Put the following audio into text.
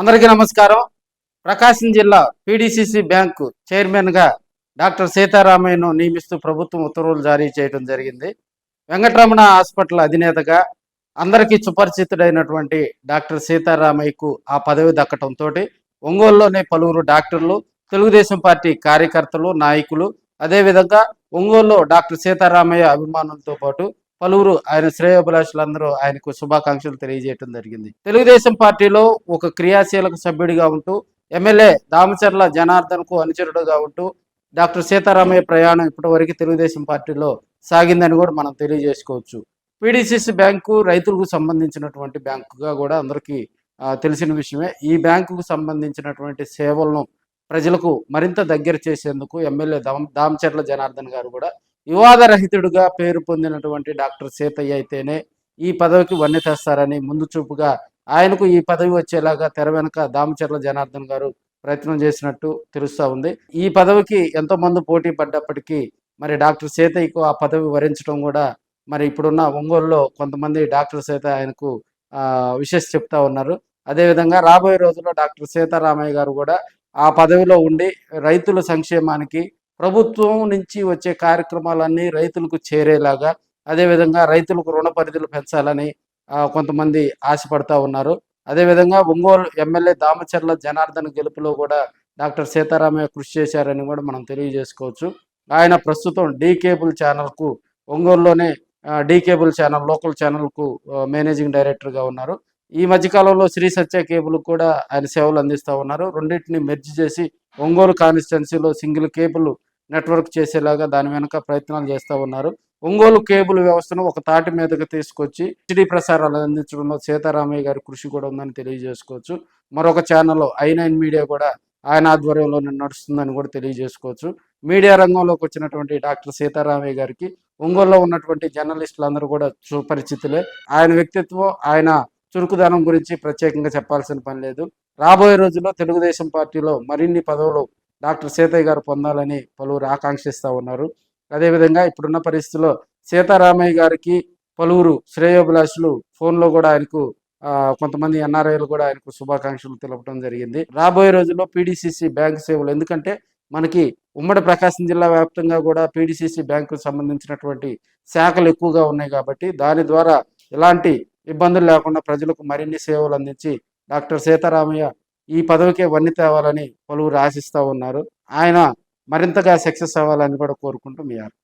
అందరికీ నమస్కారం. ప్రకాశం జిల్లా పీడిసిసి బ్యాంకు చైర్మన్గా డాక్టర్ సీతారామయ్యను నియమిస్తూ ప్రభుత్వం ఉత్తర్వులు జారీ చేయడం జరిగింది. వెంకటరమణ హాస్పిటల్ అధినేతగా అందరికీ సుపరిచితుడైనటువంటి డాక్టర్ సీతారామయ్యకు ఆ పదవి దక్కడంతో ఒంగోలులోనే పలువురు డాక్టర్లు తెలుగుదేశం పార్టీ కార్యకర్తలు నాయకులు అదేవిధంగా ఒంగోలులో డాక్టర్ సీతారామయ్య అభిమానులతో పాటు పలువురు ఆయన శ్రేయోభిలాషులందరూ ఆయనకు శుభాకాంక్షలు తెలియజేయడం జరిగింది. తెలుగుదేశం పార్టీలో ఒక క్రియాశీలక సభ్యుడిగా ఉంటూ ఎమ్మెల్యే దామచర్ల జనార్దన్కు అనుచరుడుగా ఉంటూ డాక్టర్ సీతారామయ్య ప్రయాణం ఇప్పటివరకు తెలుగుదేశం పార్టీలో సాగిందని కూడా మనం తెలియజేసుకోవచ్చు. పీడిసిసి బ్యాంకు రైతులకు సంబంధించినటువంటి బ్యాంకుగా కూడా అందరికీ తెలిసిన విషయమే. ఈ బ్యాంకుకు సంబంధించినటువంటి సేవలను ప్రజలకు మరింత దగ్గర చేసేందుకు ఎమ్మెల్యే దామచర్ల జనార్దన్ గారు కూడా వివాదరహితుడుగా పేరు పొందినటువంటి డాక్టర్ సీతయ్య అయితేనే ఈ పదవికి వన్నె తెస్తారని ముందు చూపుగా ఆయనకు ఈ పదవి వచ్చేలాగా తెర వెనుక దామచర్ల జనార్దన్ గారు ప్రయత్నం చేసినట్టు తెలుస్తూ ఉంది. ఈ పదవికి ఎంతో మంది పోటీ పడ్డప్పటికీ మరి డాక్టర్ సీతయ్యకు ఆ పదవి వరించడం కూడా మరి ఇప్పుడున్న ఒంగోలులో కొంతమంది డాక్టర్ సీత ఆయనకు ఆ విషెస్ చెప్తా ఉన్నారు. అదేవిధంగా రాబోయే రోజుల్లో డాక్టర్ సీతారామయ్య గారు కూడా ఆ పదవిలో ఉండి రైతుల సంక్షేమానికి ప్రభుత్వం నుంచి వచ్చే కార్యక్రమాలన్నీ రైతులకు చేరేలాగా అదేవిధంగా రైతులకు రుణ పరిధులు పెంచాలని కొంతమంది ఆశపడతా ఉన్నారు. అదేవిధంగా ఒంగోలు ఎమ్మెల్యే దామచర్ల జనార్దన్ గెలుపులో కూడా డాక్టర్ సీతారామయ్య కృషి చేశారని కూడా మనం తెలియజేసుకోవచ్చు. ఆయన ప్రస్తుతం డీ కేబుల్ ఛానల్కు ఒంగోలులోనే డీ కేబుల్ ఛానల్ లోకల్ ఛానల్కు మేనేజింగ్ డైరెక్టర్గా ఉన్నారు. ఈ మధ్యకాలంలో శ్రీ సత్య కేబుల్ కూడా ఆయన సేవలు అందిస్తూ ఉన్నారు. రెండింటిని మెర్జ్ చేసి ఒంగోలు కాన్స్టిట్యున్సీలో సింగిల్ కేబుల్ నెట్వర్క్ చేసేలాగా దాని వెనుక ప్రయత్నాలు చేస్తూ ఉన్నారు. ఒంగోలు కేబుల్ వ్యవస్థను ఒక తాటి మీదకి తీసుకొచ్చి హెచ్డి ప్రసారాలు అందించడంలో సీతారామయ్య గారి కృషి కూడా ఉందని తెలియజేసుకోవచ్చు. మరొక ఛానల్ ఐ నైన్ మీడియా కూడా ఆయన ఆధ్వర్యంలో నడుస్తుందని కూడా తెలియజేసుకోవచ్చు. మీడియా రంగంలోకి వచ్చినటువంటి డాక్టర్ సీతారామయ్య గారికి ఒంగోలులో ఉన్నటువంటి జర్నలిస్టులందరూ కూడా సుపరిచితులే. ఆయన వ్యక్తిత్వం ఆయన చురుకుదనం గురించి ప్రత్యేకంగా చెప్పాల్సిన పని లేదు. రాబోయే రోజుల్లో తెలుగుదేశం పార్టీలో మరిన్ని పదవులు డాక్టర్ సీతయ్య గారు పొందాలని పలువురు ఆకాంక్షిస్తూ ఉన్నారు. అదేవిధంగా ఇప్పుడున్న పరిస్థితుల్లో సీతారామయ్య గారికి పలువురు శ్రేయోభిలాషులు ఫోన్లో కూడా ఆయనకు కొంతమంది ఎన్ఆర్ఐలు కూడా ఆయనకు శుభాకాంక్షలు తెలపడం జరిగింది. రాబోయే రోజుల్లో పీడీసీసీ బ్యాంకు సేవలు ఎందుకంటే మనకి ఉమ్మడి ప్రకాశం జిల్లా వ్యాప్తంగా కూడా పీడీసీసీ బ్యాంకుకు సంబంధించినటువంటి శాఖలు ఎక్కువగా ఉన్నాయి కాబట్టి దాని ద్వారా ఎలాంటి ఇబ్బందులు లేకుండా ప్రజలకు మరిన్ని సేవలు అందించి డాక్టర్ సీతారామయ్య ఈ పదవికే వన్ని తేవాలని పలువురు ఆశిస్తూ ఉన్నారు. ఆయన మరింతగా సక్సెస్ అవ్వాలని కూడా కోరుకుంటూ మీ